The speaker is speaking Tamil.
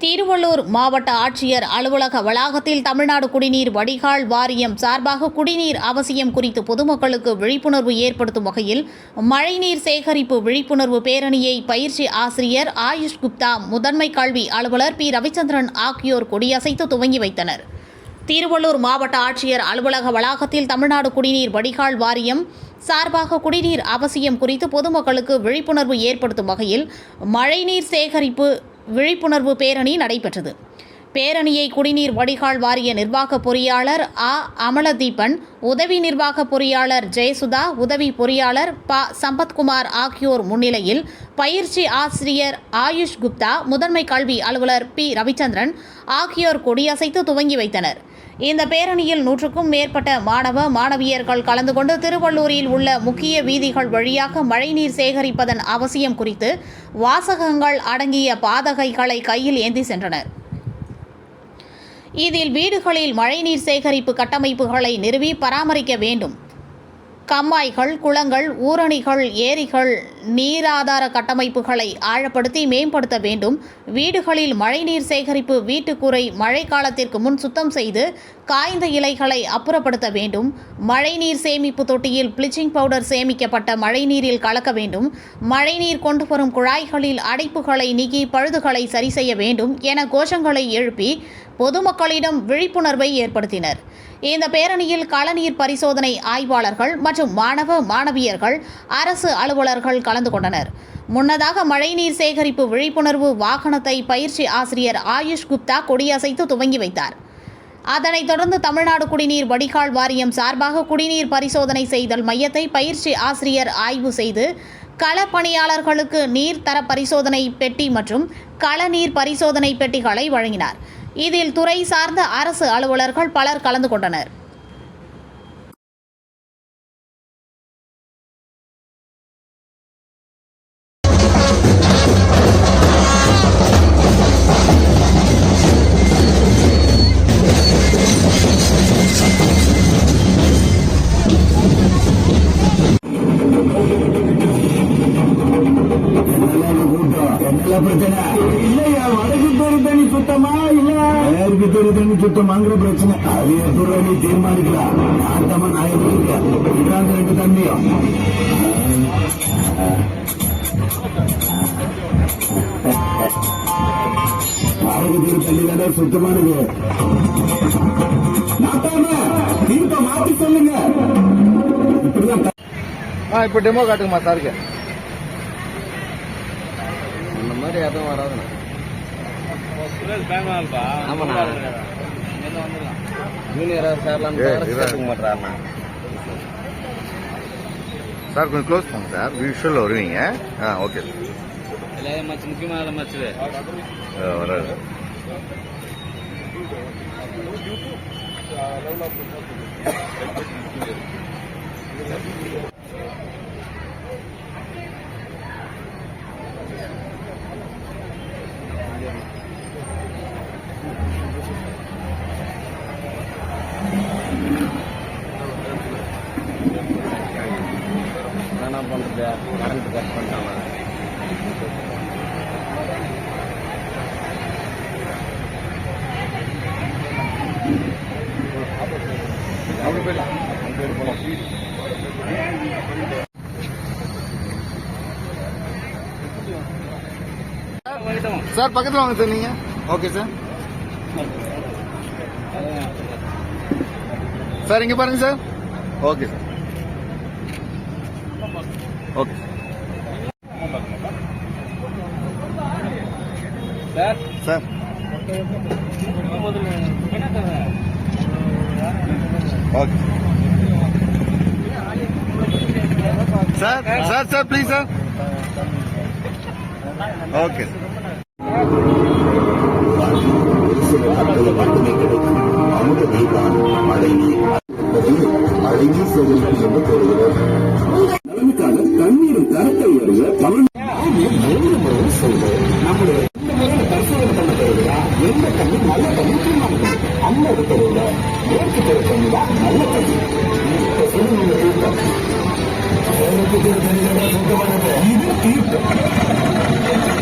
திருவள்ளூர் மாவட்ட ஆட்சியர் அலுவலக வளாகத்தில் தமிழ்நாடு குடிநீர் வடிகால் வாரியம் சார்பாக குடிநீர் அவசியம் குறித்து பொதுமக்களுக்கு விழிப்புணர்வு ஏற்படுத்தும் வகையில் மழைநீர் சேகரிப்பு விழிப்புணர்வு பேரணியை பயிற்சி ஆசிரியர் ஆயுஷ் குப்தா முதன்மை கல்வி அலுவலர் பி. ரவிச்சந்திரன் ஆகியோர் கொடியசைத்து துவங்கி வைத்தனர். திருவள்ளூர் மாவட்ட ஆட்சியர் அலுவலக வளாகத்தில் தமிழ்நாடு குடிநீர் வடிகால் வாரியம் சார்பாக குடிநீர் அவசியம் குறித்து பொதுமக்களுக்கு விழிப்புணர்வு ஏற்படுத்தும் வகையில் மழைநீர் சேகரிப்பு விழிப்புணர்வு பேரணி நடைபெற்றது. பேரணியை குடிநீர் வடிகால் வாரிய நிர்வாக பொறியாளர் ஆ அமலதீபன் உதவி நிர்வாக பொறியாளர் ஜெயசுதா உதவி பொறியாளர் ப. சம்பத்குமார் ஆகியோர் முன்னிலையில் பயிற்சி ஆசிரியர் ஆயுஷ் குப்தா முதன்மை கல்வி அலுவலர் பி. ரவிச்சந்திரன் ஆகியோர் கொடியசைத்து துவங்கி வைத்தனர். இந்த பேரணியில் நூற்றுக்கும் மேற்பட்ட மாணவ மாணவியர்கள் கலந்து கொண்டு திருவள்ளூரில் உள்ள முக்கிய வீதிகள் வழியாக மழைநீர் சேகரிப்பதன் அவசியம் குறித்து வாசகங்கள் அடங்கிய பாதகைகளை கையில் ஏந்தி சென்றனர். இதில் வீடுகளில் மழைநீர் சேகரிப்பு கட்டமைப்புகளை நிறுவி பராமரிக்க வேண்டும். கம்மாய்கள் குளங்கள் ஊரணிகள் ஏரிகள் நீராதார கட்டமைப்புகளை ஆழப்படுத்தி மேம்படுத்த வேண்டும். வீடுகளில் மழைநீர் சேகரிப்பு வீட்டுக்குறை மழை காலத்திற்கு முன் சுத்தம் செய்து காய்ந்த இலைகளை அப்புறப்படுத்த வேண்டும். மழைநீர் சேமிப்பு தொட்டியில் ப்ளீச்சிங் பவுடர் சேமிக்கப்பட்ட மழைநீரில் கலக்க வேண்டும். மழைநீர் கொண்டு வரும் குழாய்களில் அடைப்புகளை நீக்கி பழுதுகளை சரி செய்ய வேண்டும் என கோஷங்களை எழுப்பி பொதுமக்களிடம் விழிப்புணர்வை ஏற்படுத்தினர். இந்த பேரணியில் களநீர் பரிசோதனை ஆய்வாளர்கள் மற்றும் மாணவ மாணவியர்கள் அரசு அலுவலர்கள் கலந்து கொண்டனர். முன்னதாக மழைநீர் சேகரிப்பு விழிப்புணர்வு வாகனத்தை பயிற்சி ஆசிரியர் ஆயுஷ் குப்தா கொடியசைத்து துவங்கி வைத்தார். அதனைத் தொடர்ந்து தமிழ்நாடு குடிநீர் வடிகால் வாரியம் சார்பாக குடிநீர் பரிசோதனை செய்தல் மையத்தை பயிற்சி ஆசிரியர் ஆய்வு செய்து கள பணியாளர்களுக்கு நீர் தர பரிசோதனை பெட்டி மற்றும் களநீர் பரிசோதனை பெட்டிகளை வழங்கினார். இதில் துறை சார்ந்த அரசு அலுவலர்கள் பலர் கலந்து கொண்டனர். பிரச்சனை? இல்லையா? வடக்கு தண்ணி சுத்தமா இல்ல? மேற்கு தெரு தண்ணி சுத்தமாங்கிற பிரச்சனை. அது எப்படி நீ தீர்மானிக்கலாம் நாட்டமா நான் எப்படி இருக்கேன் ரெண்டு தண்ணியும் வடக்கு தெரு தண்ணி தானே சுத்தமானது தீர்ப்பை மாத்தி சொல்லுங்க. இப்போ டெமோ காட்டுங்கம்மா சாருக்கு இந்த மாதிரி எதுவும் வராதுண்ணா. ஆமாண்ணா. ஜூனியராக சேர்லாம் சேர்த்துக்க மாட்டாருண்ணா சார் கொஞ்சம் க்ளோஸ் பண்ணுங்க சார் விஷுவல் வருவீங்க. ஆ ஓகே இல்லை மச்சு முக்கியமாக மச்சு. வராது. என்ன கரண்ட் கட் பண்ணிட்டாங்க அப்படி போயிடலாம் அங்கே போகலாம் சார் பக்கத்தில் வாங்க சார் நீங்கள் ஓகே சார் சார் இங்கே பாருங்க sir okay sir okay sir sir okay sir sir sir please sir okay சில நாட்களில் மட்டுமே கிடைக்கும் அமுத நீர்தான் மழைநீர் சேகரிப்பு என்று கூறுகிறோம் அம்மோடு தெருவில் மேற்கு தெரு தண்ணி தான் நல்ல தண்ணி இப்ப சொல்லுங்க தீர்த்தம் மேற்கு தெரு தண்ணி தான் சுத்தமானது இது தீர்த்தம்